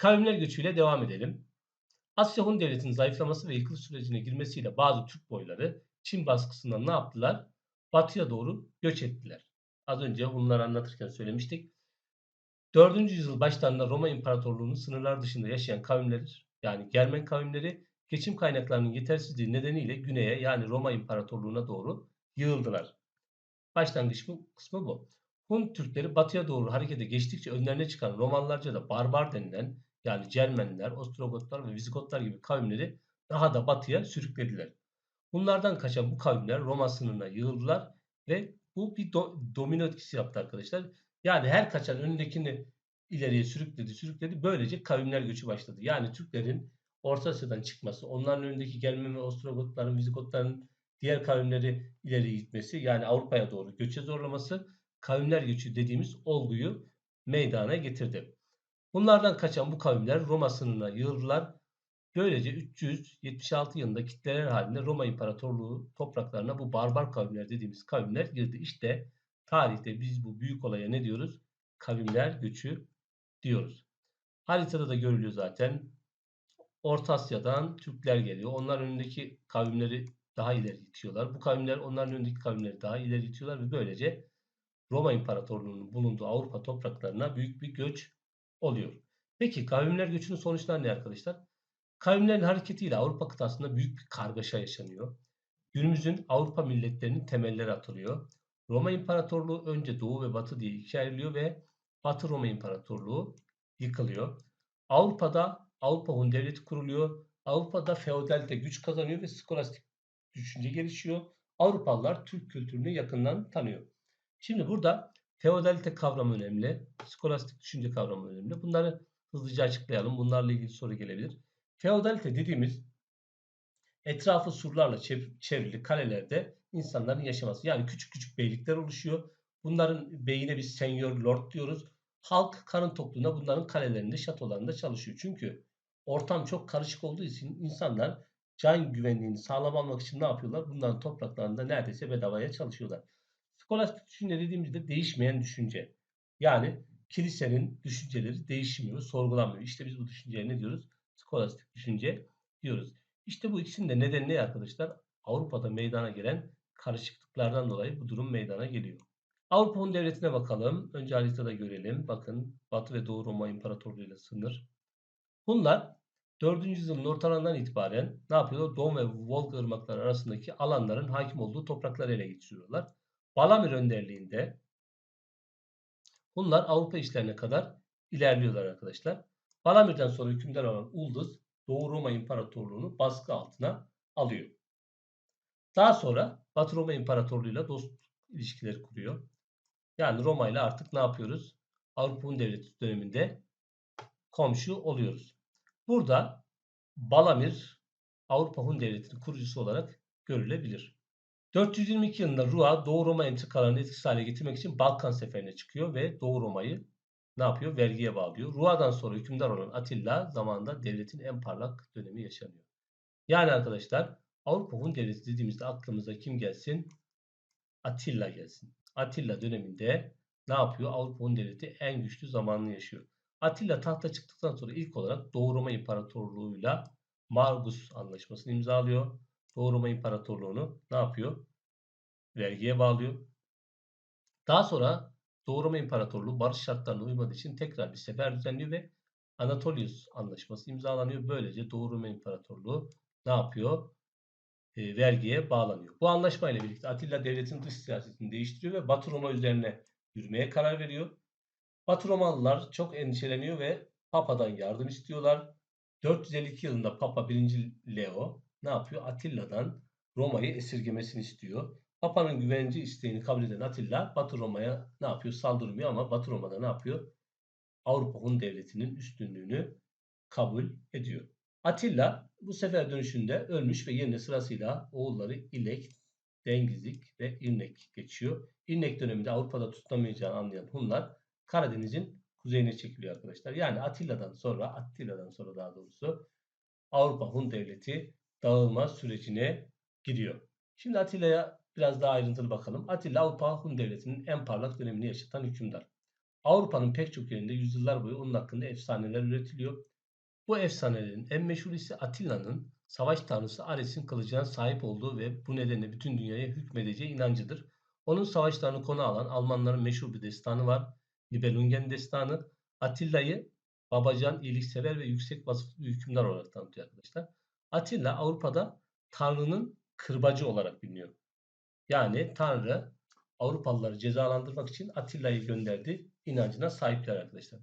Kavimler göçüyle devam edelim. Asya Hun Devleti'nin zayıflaması ve yıkılış sürecine girmesiyle bazı Türk boyları Çin baskısından ne yaptılar? Batıya doğru göç ettiler. Az önce Hunları anlatırken söylemiştik. 4. yüzyıl başlarında Roma İmparatorluğu'nun sınırlar dışında yaşayan kavimler yani Germen kavimleri geçim kaynaklarının yetersizliği nedeniyle güneye yani Roma İmparatorluğu'na doğru yığıldılar. Başlangıç kısmı bu. Hun Türkleri batıya doğru harekete geçtikçe önlerine çıkan Romanlarca da barbar denilen yani Cermenler, Ostrogotlar ve Vizigotlar gibi kavimleri daha da batıya sürüklediler. Bunlardan kaçan bu kavimler Roma sınırına yığıldılar ve bu bir do domino etkisi yaptı arkadaşlar. Yani her kaçan önündekini ileriye sürükledi, sürükledi. Böylece kavimler göçü başladı. Yani Türklerin Orta Asya'dan çıkması, onların önündeki gelme ve Ostrogotların, Vizigotların diğer kavimleri ileri gitmesi, yani Avrupa'ya doğru göçe zorlaması, kavimler göçü dediğimiz olguyu meydana getirdi. Bunlardan kaçan bu kavimler Roma sınırına yığıldılar. Böylece 376 yılında kitleler halinde Roma İmparatorluğu topraklarına bu barbar kavimler dediğimiz kavimler girdi. İşte tarihte biz bu büyük olaya ne diyoruz? Kavimler göçü diyoruz. Haritada da görülüyor zaten. Orta Asya'dan Türkler geliyor. Onların önündeki kavimleri daha ileri itiyorlar. Bu kavimler onların önündeki kavimleri daha ileri itiyorlar ve böylece Roma İmparatorluğu'nun bulunduğu Avrupa topraklarına büyük bir göç oluyor. Peki kavimler göçünün sonuçları ne arkadaşlar? Kavimlerin hareketiyle Avrupa kıtasında büyük bir kargaşa yaşanıyor. Günümüzün Avrupa milletlerinin temelleri atılıyor. Roma İmparatorluğu önce Doğu ve Batı diye ikiye ayrılıyor ve Batı Roma İmparatorluğu yıkılıyor. Avrupa'da Avrupa Hun Devleti kuruluyor. Avrupa'da feodalite güç kazanıyor ve skolastik düşünce gelişiyor. Avrupalılar Türk kültürünü yakından tanıyor. Şimdi burada feodalite kavramı önemli. Skolastik düşünce kavramı önemli. Bunları hızlıca açıklayalım. Bunlarla ilgili soru gelebilir. Feodalite dediğimiz etrafı surlarla çevrili kalelerde insanların yaşaması. Yani küçük küçük beylikler oluşuyor. Bunların beyine biz senior lord diyoruz. Halk karın tokluğunda bunların kalelerinde, şatolarında çalışıyor. Çünkü ortam çok karışık olduğu için insanlar can güvenliğini sağlamak için ne yapıyorlar? Bunların topraklarında neredeyse bedavaya çalışıyorlar. Skolastik düşünce dediğimizde değişmeyen düşünce. Yani kilisenin düşünceleri değişmiyor, sorgulanmıyor. İşte biz bu düşünceye ne diyoruz? Skolastik düşünce diyoruz. İşte bu ikisinin de nedeni ne arkadaşlar? Avrupa'da meydana gelen karışıklıklardan dolayı bu durum meydana geliyor. Avrupa Hun Devleti'ne bakalım. Önce haritada görelim. Bakın Batı ve Doğu Roma İmparatorluğu ile sınır. Hunlar 4. yüzyılın ortalarından itibaren ne yapıyorlar? Don ve Volga ırmakları arasındaki alanların hakim olduğu toprakları ele geçiriyorlar. Balamir önderliğinde Hunlar Avrupa işlerine kadar ilerliyorlar arkadaşlar. Balamir'den sonra hükümdar olan Ulduz Doğu Roma İmparatorluğu'nu baskı altına alıyor. Daha sonra Batı Roma İmparatorluğu'yla dost ilişkileri kuruyor. Yani Roma ile artık ne yapıyoruz? Avrupa Hun Devleti döneminde komşu oluyoruz. Burada Balamir Avrupa Hun Devleti'nin kurucusu olarak görülebilir. 422 yılında Rua Doğu Roma entrikalarını etkisiz hale getirmek için Balkan seferine çıkıyor ve Doğu Roma'yı ne yapıyor? Vergiye bağlıyor. Rua'dan sonra hükümdar olan Atilla zamanında devletin en parlak dönemi yaşanıyor. Yani arkadaşlar Avrupa Hun Devleti dediğimizde aklımıza kim gelsin? Atilla gelsin. Atilla döneminde ne yapıyor? Avrupa Hun Devleti en güçlü zamanını yaşıyor. Atilla tahta çıktıktan sonra ilk olarak Doğu Roma İmparatorluğu'yla Margus Anlaşması'nı imzalıyor. Doğu Roma İmparatorluğu'nu ne yapıyor? Vergiye bağlıyor. Daha sonra Doğu Roma İmparatorluğu barış şartlarına uymadığı için tekrar bir sefer düzenliyor ve Anatolius Anlaşması imzalanıyor. Böylece Doğu Roma İmparatorluğu ne yapıyor? E, vergiye bağlanıyor. Bu anlaşmayla birlikte Atilla devletin dış siyasetini değiştiriyor ve Batı Roma üzerine yürümeye karar veriyor. Batı Romalılar çok endişeleniyor ve Papa'dan yardım istiyorlar. 452 yılında Papa 1. Leo ne yapıyor? Atilla'dan Roma'yı esirgemesini istiyor. Papa'nın güvence isteğini kabul eden Atilla Batı Roma'ya ne yapıyor? Saldırmıyor ama Batı Roma'da ne yapıyor? Avrupa Hun Devleti'nin üstünlüğünü kabul ediyor. Atilla bu sefer dönüşünde ölmüş ve yerine sırasıyla oğulları İlek, Dengizik ve İrnek geçiyor. İrnek döneminde Avrupa'da tutamayacağını anlayan Hunlar Karadeniz'in kuzeyine çekiliyor arkadaşlar. Yani Atilla'dan sonra, Atilla'dan sonra daha doğrusu Avrupa Hun Devleti dağılma sürecine giriyor. Şimdi Atilla'ya biraz daha ayrıntılı bakalım. Atilla Avrupa Hun Devleti'nin en parlak dönemini yaşatan hükümdar. Avrupa'nın pek çok yerinde yüzyıllar boyu onun hakkında efsaneler üretiliyor. Bu efsanelerin en meşhur ise Atilla'nın savaş tanrısı Ares'in kılıcına sahip olduğu ve bu nedenle bütün dünyaya hükmedeceği inancıdır. Onun savaşlarını konu alan Almanların meşhur bir destanı var. Nibelungen destanı. Atilla'yı babacan, iyiliksever ve yüksek vasıflı hükümdar olarak tanıtıyor arkadaşlar. Atilla Avrupa'da Tanrı'nın kırbacı olarak biliniyor. Yani Tanrı Avrupalıları cezalandırmak için Atilla'yı gönderdi inancına sahipler arkadaşlar.